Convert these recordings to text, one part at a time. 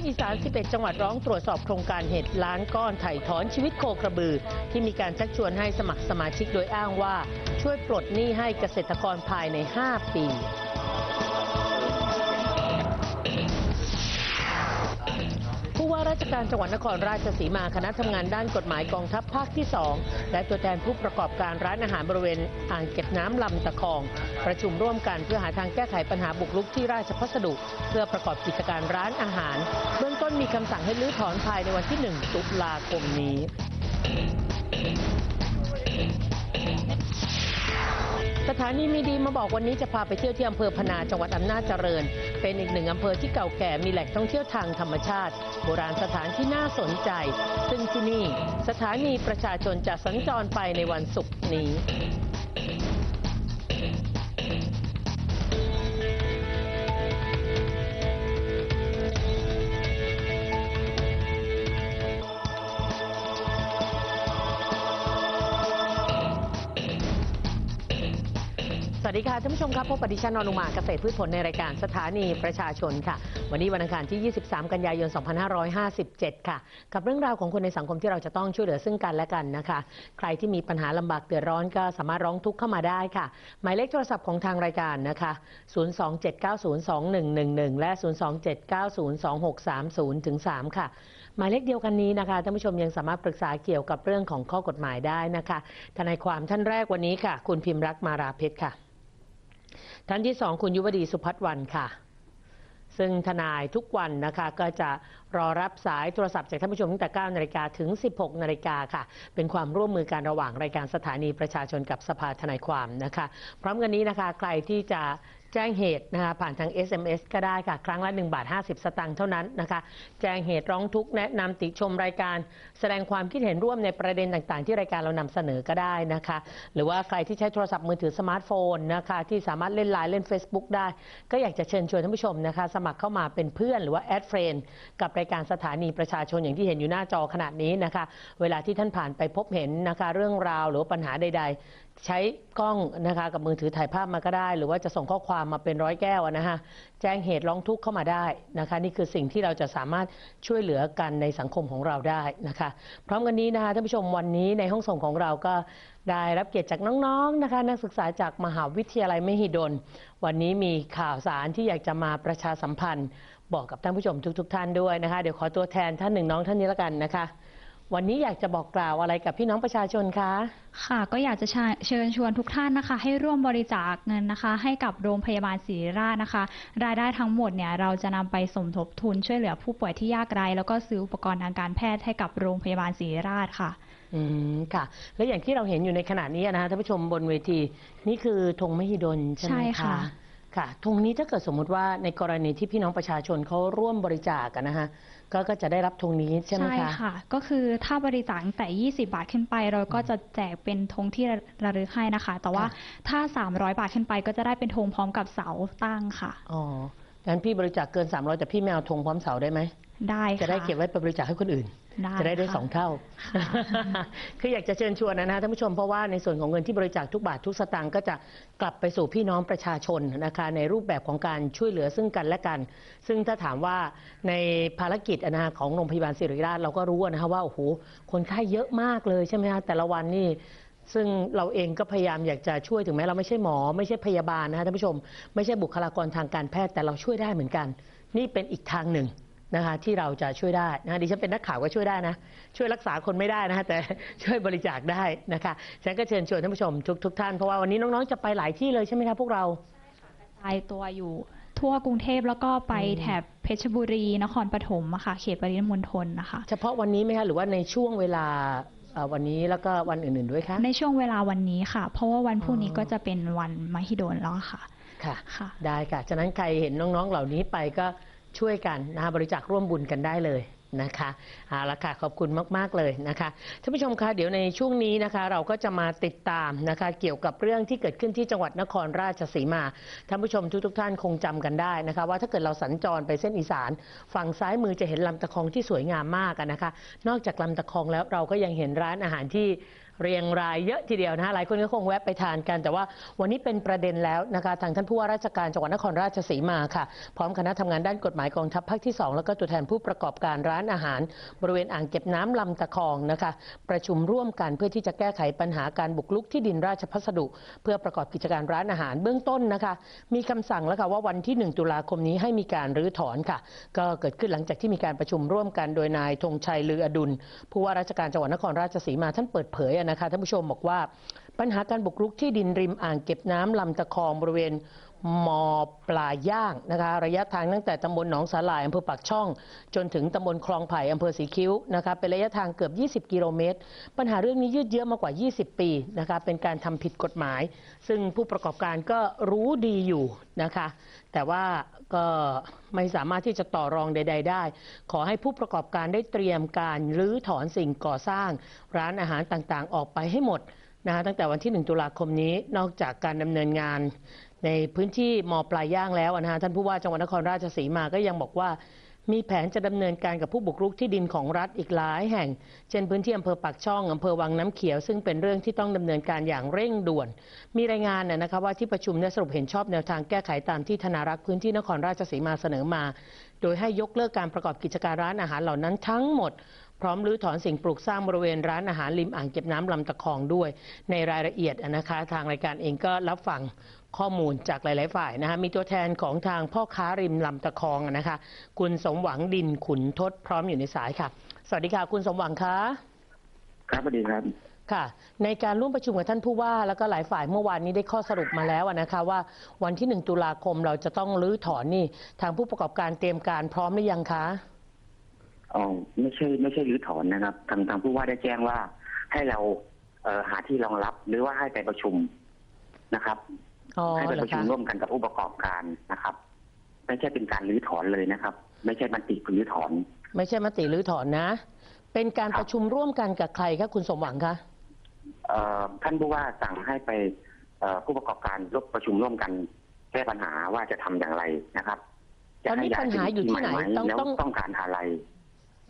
คอีสาน 11 จังหวัดร้องตรวจสอบโครงการเห็ดล้านก้อนไถ่ถอนชีวิตโคกระบือ ที่มีการชักชวนให้สมัครสมาชิกโดยอ้างว่า ช่วยปลดหนี้ให้เกษตรกรภายใน 5 ปี ว่าราชการจังหวัดนครราชสีมาคณะทำงานด้านกฎหมายกองทัพภาคที่ 2 และตัวแทนผู้ประกอบการร้านอาหารบริเวณอ่างเก็บน้ำลำตะคอง ประชุมร่วมกันเพื่อหาทางแก้ไขปัญหาบุกรุกที่ราชพัสดุ เพื่อประกอบกิจการร้านอาหาร เบื้องต้นมีคำสั่งให้รื้อถอนภายในวันที่ 1 ตุลาคมนี้ สถานีมีดีมาบอกวันนี้จะพาไปเที่ยวที่อำเภอพนาจังหวัดอำนาจเจริญ เป็นอีกหนึ่งอำเภอที่เก่าแก่มีแหล่งท่องเที่ยวทางธรรมชาติ โบราณสถานที่น่าสนใจ ซึ่งที่นี่สถานีประชาชนจะสัญจรไปในวันศุกร์นี้ วัสดีค่ะท่านผู้ชมครับพบกับดิฉันนอนุมาเกษตรพืชผลในรายการสถานีประชาชนค่ะ วันนี้วันอังคารที่ 23 กันยายน 2557 ค่ะ กับเรื่องราวของคนในสังคมที่เราจะต้องช่วยเหลือซึ่งกันและกันนะคะ ใครที่มีปัญหาลำบากเดือดร้อนก็สามารถร้องทุกข์เข้ามาได้ค่ะ หมายเลขโทรศัพท์ของทางรายการนะคะ 027902111 และ 027902630ถึง3ค่ะ หมายเลขเดียวกันนี้นะคะท่านผู้ชมยังสามารถปรึกษาเกี่ยวกับเรื่องของข้อกฎหมายได้นะคะทนายความท่านแรกวันนี้ค่ะ คุณพิมพ์รักมาราเพชรค่ะ ท่านที่สองคุณยุวดีสุพัฒน์วันค่ะ ซึ่งทนายทุกวันนะคะ ก็จะรอรับสายโทรศัพท์จากท่านผู้ชมตั้งแต่ 9 นาฬิกาถึง 16 นาฬิกาค่ะ เป็นความร่วมมือการระหว่างรายการสถานีประชาชนกับสภาทนายความนะคะ พร้อมกันนี้นะคะ ใครที่จะ จ้งเหตุนะคะผ่านทาง SMS ก็ได้ค่ะ ครั้งละ 1 บาท 50 สตางค์เท่านั้นนะคะ แจ้งเหตุร้องทุกข์แนะนำติชมรายการ แสดงความคิดเห็นร่วมในประเด็นต่างๆ ที่รายการเรานำเสนอก็ได้นะคะ หรือว่าใครที่ใช้โทรศัพท์มือถือสมาร์ทโฟนนะคะ ที่สามารถเล่นไลน์เล่น Facebook ได้ ก็อยากจะเชิญชวนท่านผู้ชมนะคะ สมัครเข้ามาเป็นเพื่อนหรือว่าแอดเฟรนกับรายการสถานีประชาชนอย่างที่เห็นอยู่หน้าจอขนาดนี้นะคะ เวลาที่ท่านผ่านไปพบเห็นนะคะ เรื่องราวหรือปัญหาใด ๆ ใช้กล้องนะคะกับมือถือถ่ายภาพมาก็ได้ หรือว่าจะส่งข้อความมาเป็นร้อยแก้วนะคะแจ้งเหตุร้องทุกข์เข้ามาได้นะคะ นี่คือสิ่งที่เราจะสามารถช่วยเหลือกันในสังคมของเราได้นะคะ พร้อมกันนี้นะคะท่านผู้ชมวันนี้ในห้องส่งของเราก็ได้รับเกียรติจากน้องๆนะคะนักศึกษาจากมหาวิทยาลัยมหิดล วันนี้มีข่าวสารที่อยากจะมาประชาสัมพันธ์ บอกกับท่านผู้ชมทุก ๆ ท่านด้วยนะคะ เดี๋ยวขอตัวแทนท่านหนึ่งน้องท่านนี้ละกันนะคะ วันนี้อยากจะบอกกล่าวอะไรกับพี่น้องประชาชนคะ ค่ะ ก็อยากจะเชิญชวนทุกท่านนะคะ ให้ร่วมบริจาคเงินนะคะ ให้กับโรงพยาบาลศิริราชนะคะ รายได้ทั้งหมดเนี่ยเราจะนำไปสมทบทุนช่วยเหลือผู้ป่วยที่ยากไร้แล้วก็ซื้ออุปกรณ์ทางการแพทย์ให้กับโรงพยาบาลศิริราชค่ะอืมค่ะ และอย่างที่เราเห็นอยู่ในขณะนี้นะคะท่านผู้ชมบนเวทีนี่คือธงมหิดลใช่ไหมใช่คะ ค่ะค่ะธงนี้ถ้าเกิดสมมุติว่าในกรณีที่พี่น้องประชาชนเขาร่วมบริจาคกันนะคะก็ก็จะได้รับธงนี้ใช่ไหมคะค่ะ ก็คือถ้าบริจาคตั้งแต่ 20 บาทขึ้นไป เราก็จะแจกเป็นธงที่ระลึกให้นะคะ แต่ว่าค่ะถ้า 300 บาทขึ้นไป ก็จะได้เป็นธงพร้อมกับเสาตั้งค่ะ อ๋องั้นพี่บริจาคเกิน 300 แต่พี่ไม่เอาธงพร้อมเสาได้ไหม ได้ค่ะจะได้เก็บไว้ไปบริจาคให้คนอื่นได้จะได้ได้ค่ะสองเท่า คืออยากจะเชิญชวนนะนะท่านผู้ชมเพราะว่าในส่วนของเงินที่บริจาคทุกบาททุกสตางค์ก็จะกลับไปสู่พี่น้องประชาชนนะคะในรูปแบบของการช่วยเหลือซึ่งกันและกัน ซึ่งถ้าถามว่าในภารกิจอะนะคะของโรงพยาบาลศิริราชเราก็รู้อะนะคะว่าโอ้โหคนไข้เยอะมากเลยใช่ไหมคะแต่ละวันนี่ซึ่งเราเองก็พยายามอยากจะช่วยถึงแม้เราไม่ใช่หมอ ไม่ใช่พยาบาลนะคะท่านผู้ชม ไม่ใช่บุคลากรทางการแพทย์แต่เราช่วยได้เหมือนกัน นี่เป็นอีกทางหนึ่ง นะคะที่เราจะช่วยได้นะคะดิฉันเป็นนักข่าวก็ช่วยได้นะ ช่วยรักษาคนไม่ได้นะคะแต่ช่วยบริจาคได้นะคะฉันก็เชิญชวนท่านผู้ชมทุกทุกท่านเพราะว่าวันนี้น้องๆจะไปหลายที่เลยใช่ไหมคะพวกเรากระจายตัวอยู่ทั่วกรุงเทพแล้วก็ไปอืมแถบเพชรบุรี นครปฐมอะค่ะเขตปริมณฑลนะคะ เฉพาะวันนี้ไหมคะหรือว่าในช่วงเวลาเอ่อวันนี้แล้วก็วันอื่นๆด้วยคะในช่วงเวลาวันนี้ค่ะ เพราะว่าวันพรุ่งนี้อ๋อก็จะเป็นวันมหิดลแล้วค่ะค่ะค่ะ ได้ค่ะฉะนั้นใครเห็นน้องๆเหล่านี้ไปก็ ช่วยกันนะคะบริจาคร่วมบุญกันได้เลยนะคะเอาละค่ะขอบคุณมาก ๆ เลยนะคะท่านผู้ชมคะเดี๋ยวในช่วงนี้นะคะ เราก็จะมาติดตามนะคะ เกี่ยวกับเรื่องที่เกิดขึ้นที่จังหวัดนครราชสีมาท่านผู้ชมทุกๆท่านคงจำกันได้นะคะ ว่าถ้าเกิดเราสัญจรไปเส้นอีสาน ฝั่งซ้ายมือจะเห็นลำตะคองที่สวยงามมากนะคะ นอกจากลำตะคองแล้วเราก็ยังเห็นร้านอาหารที่ เรียงรายเยอะทีเดียวนะฮะหลายคนก็คงแวะไปทานกัน แต่ว่าวันนี้เป็นประเด็นแล้วนะคะทางท่านผู้ว่าราชการจังหวัดนครราชสีมาค่ะ พร้อมคณะทำงานด้านกฎหมายกองทัพภาคที่ 2 แล้วก็ตัวแทนผู้ประกอบการร้านอาหาร บริเวณอ่างเก็บน้ำลำตะคองนะคะ ประชุมร่วมกันเพื่อที่จะแก้ไขปัญหาการบุกรุกที่ดินราชพัสดุ เพื่อประกอบกิจการร้านอาหารเบื้องต้นนะคะ มีคำสั่งแล้วค่ะว่าวันที่ 1 ตุลาคมนี้ให้มีการรื้อถอนค่ะ ก็เกิดขึ้นหลังจากที่มีการประชุมร่วมกันโดยนายธงชัยลืออดุลผู้ว่าราชการจังหวัดนครราชสีมาท่านเปิดเผยอะนะคะท่านผู้ชมบอกว่า ปัญหาการบุกรุกที่ดินริมอ่างเก็บน้ำลำตะคองบริเวณ มอปลาย่างนะคะระยะทางตั้งแต่ตำบลหนองสาหร่ายอำเภอปากช่อง จนถึงตำบลคลองไผ่อำเภอสีคิ้วนะคะเป็นระยะทางเกือบ 20 กิโลเมตร ปัญหาเรื่องนี้ยืดเยื้อมากว่า 20 ปีนะคะเป็นการทำผิดกฎหมาย ซึ่งผู้ประกอบการก็รู้ดีอยู่นะคะแต่ว่าก็ไม่สามารถที่จะต่อรองใด ๆ ได้ ขอให้ผู้ประกอบการได้เตรียมการรื้อถอนสิ่งก่อสร้าง ร้านอาหารต่างๆ ออกไปให้หมดนะคะตั้งแต่วันที่ 1 ตุลาคมนี้นอกจากการดำเนินงาน ในพื้นที่มอปลายย่างแล้วนะฮะท่านผู้ว่าจังหวัดนครราชสีมาก็ยังบอกว่า มีแผนจะดำเนินการกับผู้บุกรุกที่ดินของรัฐอีกหลายแห่ง เช่นพื้นที่อำเภอปากช่องอำเภอวังน้ำเขียว ซึ่งเป็นเรื่องที่ต้องดำเนินการอย่างเร่งด่วน มีรายงานนะนะคะว่าที่ประชุมเนี่ยสรุปเห็นชอบแนวทางแก้ไขตามที่ธนารักษ์พื้นที่นครราชสีมาเสนอมา โดยให้ยกเลิกการประกอบกิจการร้านอาหารเหล่านั้นทั้งหมดพร้อมรื้อถอนสิ่งปลูกสร้างบริเวณร้านอาหารริมอ่างเก็บน้ำลำตะคองด้วย ในรายละเอียดอะนะคะ ทางรายการเองก็รับฟัง ข้อมูลจากหลาย ๆ ฝ่ายนะคะมีตัวแทนของทางพ่อค้าริมลำตะคองอะนะคะ คุณสมหวังดินขุนทศพร้อมอยู่ในสายค่ะ สวัสดีค่ะ คุณสมหวังคะครับสวัสดีครับค่ะ ในการร่วมประชุมกับท่านผู้ว่า แล้วก็หลายฝ่ายเมื่อวานนี้ได้ข้อสรุปมาแล้วอะนะคะว่าวันที่ 1 ตุลาคมเราจะต้องรื้อถอนนี่ ทางผู้ประกอบการเตรียมการพร้อมหรือยังคะอ๋อไม่ใช่ไม่ใช่รื้อถอนนะครับ ทางทางผู้ว่าได้แจ้งว่าให้เราเอ่อหาที่รองรับหรือว่าให้ไปประชุมนะครับอ๋อ ให้ไปเหรปอระชุคะมร่วมกันกับผู้ประกอบการนะครับ ไม่ใช่เป็นการรื้อถอนเลยนะครับ ไม่ใช่มติรื้อถอน ไม่ใช่มติรื้อถอนนะ เป็นการครับประชุมร่วมกันกับใครคะคุณสมหวังคะเอ่อท่านผู้ว่าสั่งให้ไปเอ่อผู้ประกอบการร่วมประชุมร่วมกันแก้ปัญหาว่าจะทำอย่างไรนะครับตอนนี้จะปัญหาอยู่ที่ไหนใม่ต้องแล้วต้องต้องการอะไร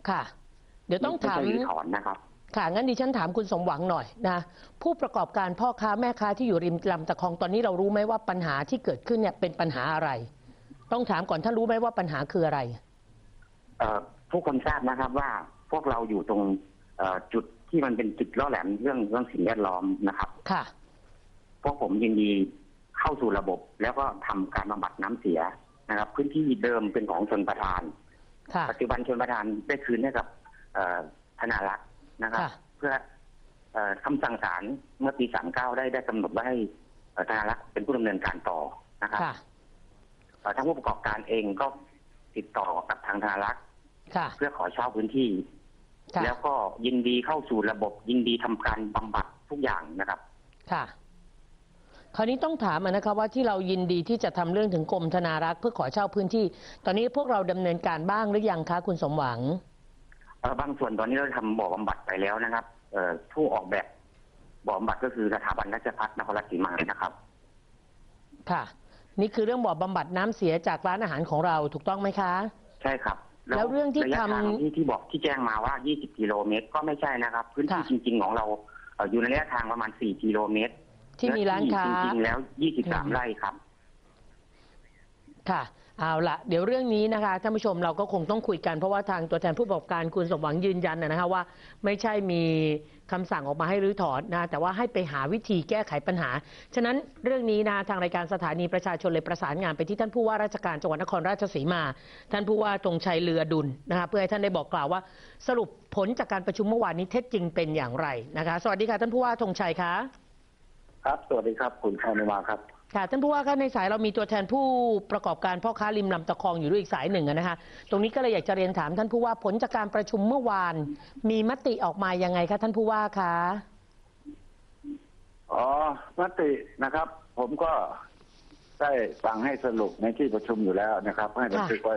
ค่ะ เดี๋ยวต้องถามไใช่รื้อถอนนะครับ ค่ะงั้นดิฉันถามคุณสมหวังหน่อยนะผู้ประกอบการพ่อค้าแม่ค้าที่อยู่ริมลำตะคองตอนนี้เรารู้ไหมว่าปัญหาที่เกิดขึ้นเนี่ยเป็นปัญหาอะไร ต้องถามก่อนท่านรู้ไหมว่าปัญหาคืออะไรเอ่อผู้คนทราบนะครับว่าพวกเราอยู่ตรงเอ่อจุดที่มันเป็นจุดล่อแหลมเรื่องเรื่องสิ่งแวดล้อมนะครับ ค่ะ พวกผมยินดีเข้าสู่ระบบแล้วก็ทำการบำบัดน้ำเสียนะครับ พื้นที่เดิมเป็นของชนประทาน ค่ะ ปัจจุบันชนประทานได้คืนให้กับเอ่อธนารักษ์ นะครับ ค่ะ เพื่อเอ่อคำสั่งศาลเมื่อปี 39 ได้ได้กำหนดไว้ให้เอ่อธนารักษ์เป็นผู้ดำเนินการต่อนะครับค่ะ เอ่อทางผู้ประกอบการเองก็ติดต่อกับทางธนารักษ์ค่ะ เพื่อขอเช่าพื้นที่ ค่ะ แล้วก็ยินดีเข้าสู่ระบบยินดีทำการบำบัดทุกอย่างนะครับ ค่ะ คราวนี้ต้องถามอะนะคะว่าที่เรายินดีที่จะทำเรื่องถึงกรมธนารักษ์เพื่อขอเช่าพื้นที่ ตอนนี้พวกเราดำเนินการบ้างหรือยังคะคุณสมหวังเอ่อ บางส่วนตอนนี้เราทำบ่อบำบัดไปแล้วนะครับเอ่อผู้ออกแบบบ่อบำบัดก็คือสถาบันราชพัฒนครราชสีมานะครับ ค่ะ นี่คือเรื่องบ่อบำบัดน้ำเสียจากร้านอาหารของเราถูกต้องไหมคะ ใช่ครับ แล้วเรื่องที่ระยะทำทางที่ที่บอกที่แจ้งมาว่า 20 กิโลเมตรก็ไม่ใช่นะครับ พื้นที่ค่ะจริง ๆ ของเราเอ่ออยู่ในระยะทางประมาณ 4 กิโลเมตร ที่มีร้านค้าเนื้อที่จริงๆแล้วอืม23 ไร่ครับ ค่ะ เอาละเดี๋ยวเรื่องนี้นะคะท่านผู้ชมเราก็คงต้องคุยกันเพราะว่าทางตัวแทนผู้ประกอบการคุณสมหวังยืนยันนะคะว่าไม่ใช่มีคำสั่งออกมาให้รื้อถอนนะแต่ว่าให้ไปหาวิธีแก้ไขปัญหา ฉะนั้นเรื่องนี้นะทางรายการสถานีประชาชนเลยประสานงานไปที่ท่านผู้ว่าราชการจังหวัดนครราชสีมา ท่านผู้ว่าตรงชัยเรือดุลนะคะเพื่อให้ท่านได้บอกกล่าวว่า สรุปผลจากการประชุมเมื่อวานนี้เท็จจริงเป็นอย่างไรนะคะ สวัสดีค่ะท่านผู้ว่าธงชัยคะครับ สวัสดีครับ คุณชานุมาครับ ค่ะท่านผู้ว่าคะในสายเรามีตัวแทนผู้ประกอบการพ่อค้าริมลำตะคองอยู่ด้วยอีกสายหนึ่งนะคะ ตรงนี้ก็เลยอยากจะเรียนถามท่านผู้ว่าผลจากการประชุมเมื่อวาน มีมติออกมายังไงคะท่านผู้ว่าคะอ๋อมตินะครับ ผมก็ได้สั่งให้สรุปในที่ประชุมอยู่แล้วนะครับ ให้บันทึกไว้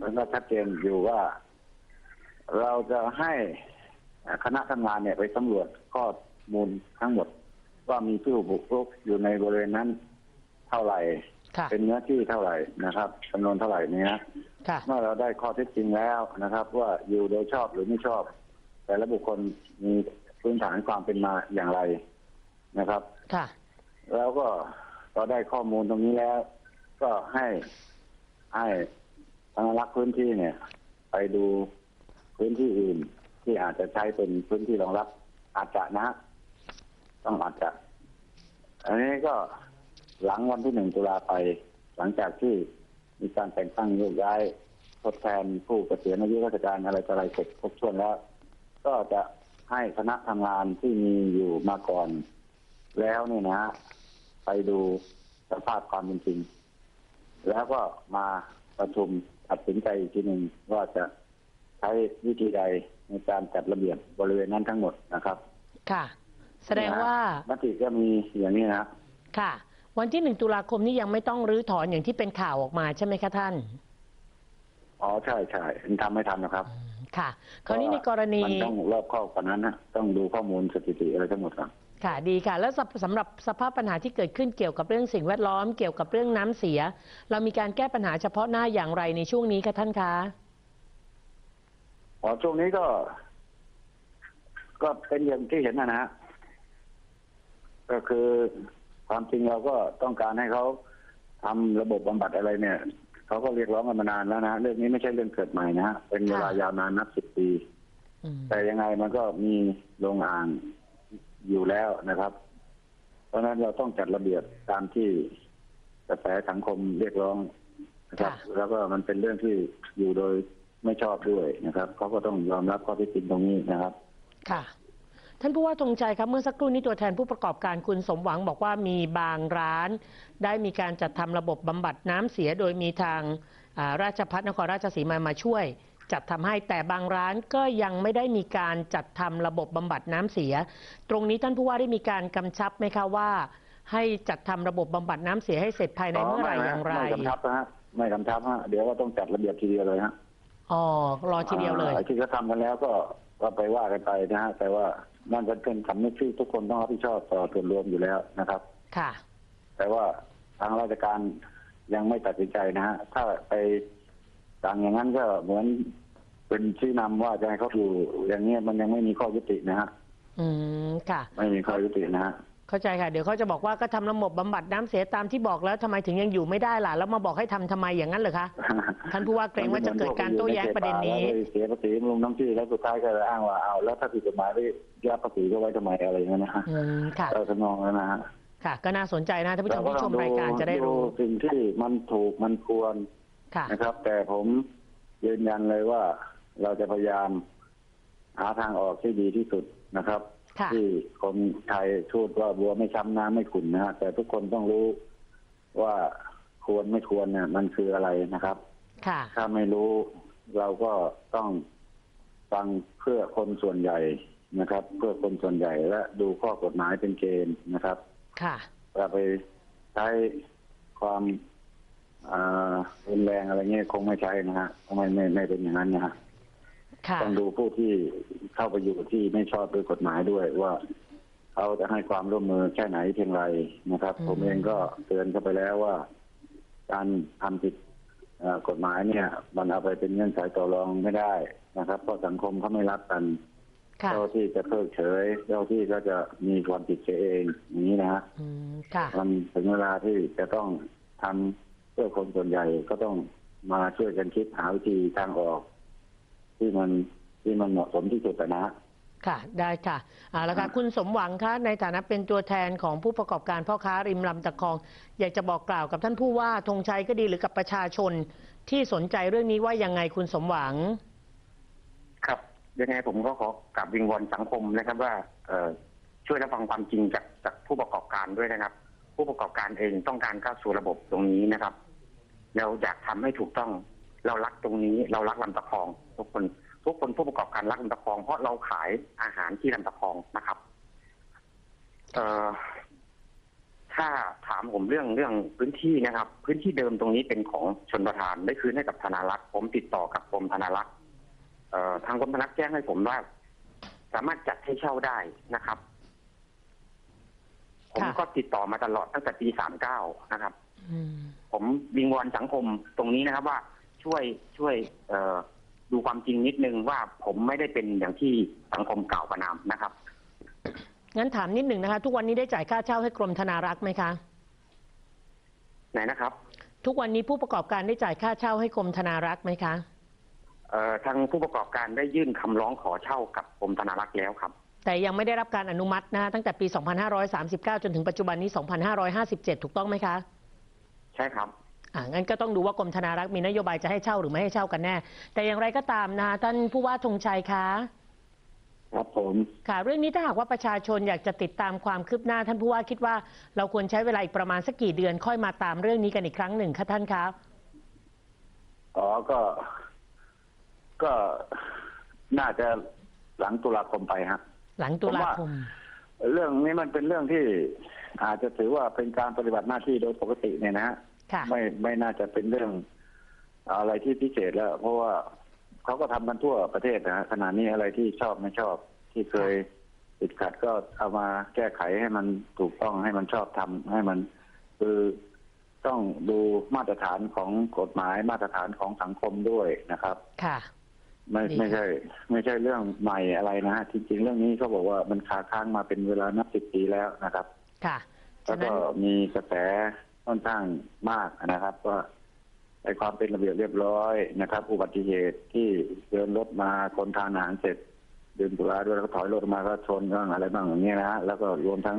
มันก็ชัดเจนอยู่ว่า เราจะให้คณะทำงานเนี่ยไปสำรวจข้อมูลทั้งหมด ว่ามีผู้บุกรุกอยู่ในบริเวณนั้น เท่าไหร่ ค่ะ เป็นเนื้อที่เท่าไหร่นะครับจำนวนเท่าไหร่เนี้ยค่ะ เมื่อเราได้ข้อเท็จจริงแล้วนะครับ ว่าอยู่โดยชอบหรือไม่ชอบ แต่ละบุคคลมีพื้นฐานความเป็นมาอย่างไรนะครับ ค่ะ แล้วก็พอได้ข้อมูลตรงนี้แล้ว ก็ให้ให้ทางรักษ์พื้นที่เนี่ย ไปดูพื้นที่อื่น ที่อาจจะใช้เป็นพื้นที่รองรับอาจจะนะต้องอาจจะ อันนี้ก็ หลังวันที่หนึ่งตุลาไป หลังจากที่มีการแต่งตั้งโยกย้ายทดแทนผู้เกษียณอายุราชการอะไรต่ออะไรเสร็จครบถ้วนแล้ว ก็จะให้คณะทำงานที่มีอยู่มาก่อน แล้วเนี่ยนะ ไปดูสภาพความเป็นจริง แล้วก็มาประชุมตัดสินใจอีกทีหนึ่งว่าจะใช้วิธีใดในการจัดระเบียบบริเวณนั้นทั้งหมดนะครับ ค่ะ แสดงว่ามติก็มีอย่างนี้นะค่ะ วันที่หนึ่งตุลาคมนี้ยังไม่ต้องรื้อถอนอย่างที่เป็นข่าวออกมาใช่ไหมคะท่าน อ๋อใช่ใช่มันทำไม่ทันนะครับ ค่ะ คราวนี้ในกรณีมันต้องรอบคอบกว่านั้นนะต้องดูข้อมูลสถิติอะไรทั้งหมดครับค่ะดีค่ะ แล้วสำสำหรับสภาพปัญหาที่เกิดขึ้นเกี่ยวกับเรื่องสิ่งแวดล้อม เกี่ยวกับเรื่องน้ำเสีย เรามีการแก้ปัญหาเฉพาะหน้าอย่างไรในช่วงนี้คะท่านคะอ๋อช่วงนี้ก็ ก็เป็นอย่างที่เห็นนะนะฮะก็คือ ความจริงเราก็ต้องการให้เขาทำระบบบำบัดอะไรเนี่ยเขาก็เรียกร้องกันมานานแล้วนะเรื่องนี้ไม่ใช่เรื่องเกิดใหม่นะฮะเป็นเวลายาวนานนับสิบปีอืมแต่ยังไงมันก็มีโรงอ่างอยู่แล้วนะครับ เพราะฉะนั้นเราต้องจัดระเบียบตามที่กระแสสังคมเรียกร้องนะครับ แล้วก็มันเป็นเรื่องที่อยู่โดยไม่ชอบด้วยนะครับเขาก็ต้องยอมรับข้อเท็จจริงตรงนี้นะครับ ค่ะ ท่านผู้ว่าธงชัยครับเมื่อสักครู่นี้ตัวแทนผู้ประกอบการคุณสมหวังบอกว่ามีบางร้าน ได้มีการจัดทำระบบบำบัดน้ำเสียโดยมีทางอ่าราชพัฒนครราชสีมามาช่วย จัดทำให้แต่บางร้านก็ยังไม่ได้มีการจัดทำระบบบำบัดน้ำเสีย ตรงนี้ท่านผู้ว่าได้มีการกำชับไหมคะว่า ให้จัดทำระบบบำบัดน้ำเสียให้เสร็จภายในเมื่อไหร่อย่างไรไม่กำชับนะฮะไม่กำชับฮะเดี๋ยวก็ต้องจัดระเบียบทีเดียวเลยฮะอ๋อรอทีเดียวเลยอ่าที่เขาทำกันแล้วก็ก็ไปว่ากันไปนะฮะแต่ว่า นั่นเป็นเป็นสำนึกที่ทุกคนต้องรับผิดชอบต่อส่วนรวมอยู่แล้วนะครับ ค่ะ แต่ว่าทางราชการยังไม่ตัดสินใจนะฮะถ้าไปสั่งอย่างนั้นก็เหมือนเป็นชี้นำว่าจะให้เขาอยู่อย่างเงี้ยมันยังไม่มีข้อยุตินะฮะ อืม ค่ะ ไม่มีข้อยุตินะฮะ เข้าใจค่ะ เดี๋ยวเขาจะบอกว่าก็ทำระบบบำบัดน้ำเสียตามที่บอกแล้วทำไมถึงยังอยู่ไม่ได้ล่ะ แล้วมาบอกให้ทำทำไมอย่างนั้นเหรอคะ ท่านผู้ว่าเกรงว่าจะเกิดการโต้แย้งประเด็นนี้แล้วก็เสียภาษีลงน้ำที่แล้วสุดท้ายก็เลยอ้างว่าเอาแล้วถ้าผิดกฎหมายไปยับภาษีก็ไว้ทำไมอะไรอย่างเงี้ยนะฮะอืมค่ะ เราทำนองนั้นนะฮะค่ะ ก็น่าสนใจนะท่านผู้ชมที่ชมรายการจะได้รู้สิ่งที่มันถูกมันควรค่ะ นะครับ แต่ผมยืนยันเลยว่าเราจะพยายามหาทางออกที่ดีที่สุดนะครับค่ะ ที่คนไทยพูดว่าบัวไม่ช้ำน้ำไม่ขุ่นนะฮะแต่ทุกคนต้องรู้ว่าควรไม่ควรเนี่ยมันคืออะไรนะครับ ค่ะถ้าไม่รู้เราก็ต้องฟังเพื่อคนส่วนใหญ่นะครับ เพื่อคนส่วนใหญ่และดูข้อกฎหมายเป็นเกณฑ์นะครับ ค่ะจะไปใช้ความอ่ารุนแรงอะไรเงี้ยคงไม่ใช่นะฮะทำไมไม่ไม่เป็นอย่างนั้นนะฮะค่ะ ต้องดูผู้ที่เข้าไปอยู่ที่ไม่ชอบด้วยกฎหมายด้วยว่าเขาจะให้ความร่วมมือแค่ไหนเพียงไรนะครับอืมผมเองก็เตือนเข้าไปแล้วว่า การทำผิดเอ่อกฎหมายเนี่ย มันเอาไปเป็นเงื่อนไขต่อรองไม่ได้นะครับ เพราะสังคมเขาไม่รับกันค่ะเจ้าที่จะเพิกเฉย เจ้าที่ก็จะมีความผิดเสียเองอย่างนี้นะฮะอืมค่ะมันถึงเวลาที่จะต้องทำเพื่อคนส่วนใหญ่ก็ต้องมาช่วยกันคิดหาวิธีทางออก ที่มันที่มันเหมาะสมที่สุดอะนะฮะ ค่ะ ได้ค่ะเอาละค่ะ คุณสมหวังคะในฐานะเป็นตัวแทนของผู้ประกอบการพ่อค้าริมลำตะคอง อยากจะบอกกล่าวกับท่านผู้ว่าธงชัยก็ดีหรือกับประชาชนที่สนใจเรื่องนี้ว่ายังไงคุณสมหวัง ครับยังไงผมก็ขอกลับวิงวอนสังคมนะครับว่าเอ่อช่วยรับฟังความจริงจากจากผู้ประกอบการด้วยนะครับ ผู้ประกอบการเองต้องการเข้าสู่ระบบตรงนี้นะครับ เราอยากทำให้ถูกต้อง เรารักตรงนี้ เรารักลำตะคอง ทุกคน ทุกคนผู้ประกอบการรักลำตะคอง เพราะเราขายอาหารที่ลำตะคองนะครับ เอ่อถ้าถามผมเรื่องเรื่องพื้นที่นะครับ พื้นที่เดิมตรงนี้เป็นของชนประทานได้คืนให้กับธนารักษ์ผมติดต่อกับกรมธนารักษ์เอ่อทางกรมธนารักษ์แจ้งให้ผมว่า สามารถจัดให้เช่าได้นะครับ ผมค่ะก็ติดต่อมาตลอดตั้งแต่ปีสามเก้านะครับอืมผมวิงวอนสังคมตรงนี้นะครับว่าช่วยช่วย เอ่อ ดูความจริงนิดนึงว่าผมไม่ได้เป็นอย่างที่สังคมกล่าวประนามนะครับงั้นถามนิดหนึ่งนะคะ ทุกวันนี้ได้จ่ายค่าเช่าให้กรมธนารักษ์ไหมคะ ไหนนะครับทุกวันนี้ผู้ประกอบการได้จ่ายค่าเช่าให้กรมธนารักษ์ไหมคะ เอ่อทางผู้ประกอบการได้ยื่นคำร้องขอเช่ากับกรมธนารักษ์แล้วครับ แต่ยังไม่ได้รับการอนุมัตินะคะตั้งแต่ปี 2539 จนถึงปัจจุบันนี้ 2557 ถูกต้องไหมคะ ใช่ครับ อ่างั้นก็ต้องดูว่ากรมธนารักษ์มีนโยบายจะให้เช่าหรือไม่ให้เช่ากันแน่ แต่อย่างไรก็ตามนะคะท่านผู้ว่าธงชัยคะครับผมค่ะ เรื่องนี้ถ้าหากว่าประชาชนอยากจะติดตามความคืบหน้า ท่านผู้ว่าคิดว่าเราควรใช้เวลาอีกประมาณสักกี่เดือนค่อยมาตามเรื่องนี้กันอีกครั้งหนึ่งคะท่านคะอ๋อก็ ก็น่าจะหลังตุลาคมไปฮะหลังตุลาคม เรื่องนี้มันเป็นเรื่องที่อาจจะถือว่าเป็นการปฏิบัติหน้าที่โดยปกติเนี่ยนะฮะค่ะ ไม่ไม่น่าจะเป็นเรื่องอะไรที่พิเศษแล้ว เพราะว่าเขาก็ทำกันทั่วประเทศนะฮะขณะนี้อะไรที่ชอบไม่ชอบที่เคยติดขัดก็เอามาแก้ไขให้มันถูกต้องให้มันชอบทำให้มัน คือต้องดูมาตรฐานของกฎหมายมาตรฐานของสังคมด้วยนะครับ ค่ะ ไม่ดีไม่ค่ะใช่ ไม่ใช่เรื่องใหม่อะไรนะฮะจริงๆเรื่องนี้เขาบอกว่ามันค้าค้างมาเป็นเวลานับสิบปีแล้วนะครับ ค่ะแล้ฉะวนั้ก็นมีกระแส ค่อนข้างมากนะครับว่าในความเป็นระเบียบเรียบร้อยนะครับ อุบัติเหตุที่เดินรถมาคนทานอาหารเสร็จดื่มสุราด้วยแล้วก็ถอยรถมาก็ชนบ้างอะไรบ้างอย่างเงี้ยนะฮะแล้วก็รวมทั้ง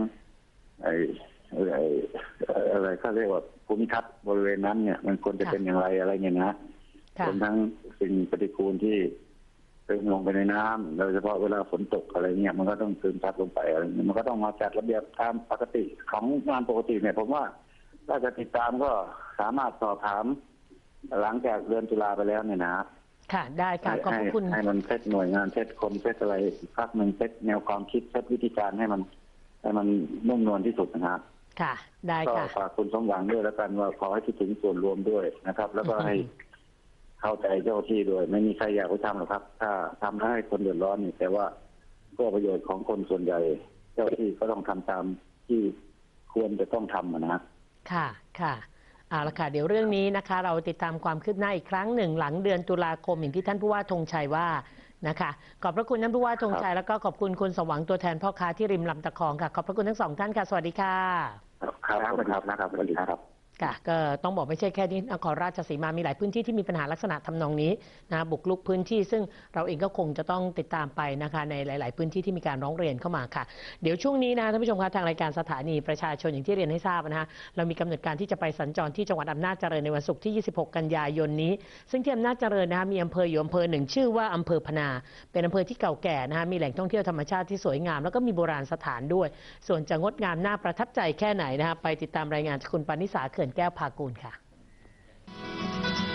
ไอ้ไอ้ไอ้อะไรเขาเรียกว่าภูมิทัศน์บริเวณนั้นเนี่ย มันควรจะเป็นอย่างไรอะไรเงี้ยนะค่ะรวมทั้งสิ่งปฏิกูลที่ซึมลงไปในน้ำโดยเฉพาะเวลาฝนตกอะไรเงี้ยมันก็ต้องซึมซับลงไปอะไรเงี้ยมันก็ต้องมาจัดระเบียบตามปกติของงานปกติเนี่ยผมว่า ถ้าจะติดตามก็สามารถสอบถาม หลังจากเดือนตุลาไปแล้วเนี่ยนะค่ะ ได้ค่ะ ขอบให้พระคุณให้มันเซตหน่วยงานเซตคนเซตอะไรอีกพักหนึ่งเซตแนวความคิดเซตวิธีการให้มันให้มันนุ่มนวลที่สุดนะครับ ค่ะ ได้ก็ค่ะ ฝากคุณสมหวังด้วยแล้วกันว่าขอให้คิดถึงส่วนรวมด้วยนะครับ แล้วก็ให้เข้าใจเจ้าที่ด้วย ไม่มีใครอยากไปทำหรอกครับ ถ้าทำให้คนเดือดร้อนนี่แต่ว่าเพื่อประโยชน์ของคนส่วนใหญ่ เจ้าที่ก็ต้องทำตามที่ควรจะต้องทำอะนะค่ ค่ะค่ะเอาละค่ะเดี๋ยวเรื่องนี้นะคะ เราติดตามความคืบหน้าอีกครั้งหนึ่งหลังเดือนตุลาคมอย่างที่ท่านผู้ว่าธงชัยว่านะคะ ขอบพระคุณท่านผู้ว่าธงชัยแล้วก็ขอบคุณคุณสวังตัวแทนพ่อค้าที่ริมลำตะคองค่ะ ขอบพระคุณทั้งสองท่านค่ะ สวัสดีค่ะ ครับ ครับครับ สวัสดีครับ ค่ะก็ต้องบอกไม่ใช่แค่ที่นครราชสีมามีหลายพื้นที่ที่มีปัญหาลักษณะทำนองนี้นะบุกลุกพื้นที่ ซึ่งเราเองก็คงจะต้องติดตามไปนะคะในหลาย ๆ พื้นที่ที่มีการร้องเรียนเข้ามาค่ะ เดี๋ยวช่วงนี้นะท่านผู้ชมคะทางรายการสถานีประชาชนอย่างที่เรียนให้ทราบนะฮะเรามีกำหนดการที่จะไปสัญจรที่จังหวัดอำนาจเจริญในวันศุกร์ที่ 26 กันยายนนี้ ซึ่งที่อำนาจเจริญนะคะมีอำเภออยู่อำเภอหนึ่งชื่อว่าอำเภอพนา เป็นอำเภอที่เก่าแก่นะคะมีแหล่งท่องเที่ยวธรรมชาติที่สวยงาม แล้วก็มีโบราณสถานด้วย ส่วนจะงดงามน่าประทับใจแค่ไหนนะคะไปติดตามรายงานคุณปานิสาเขื่อนแก้วพากูลค่ะ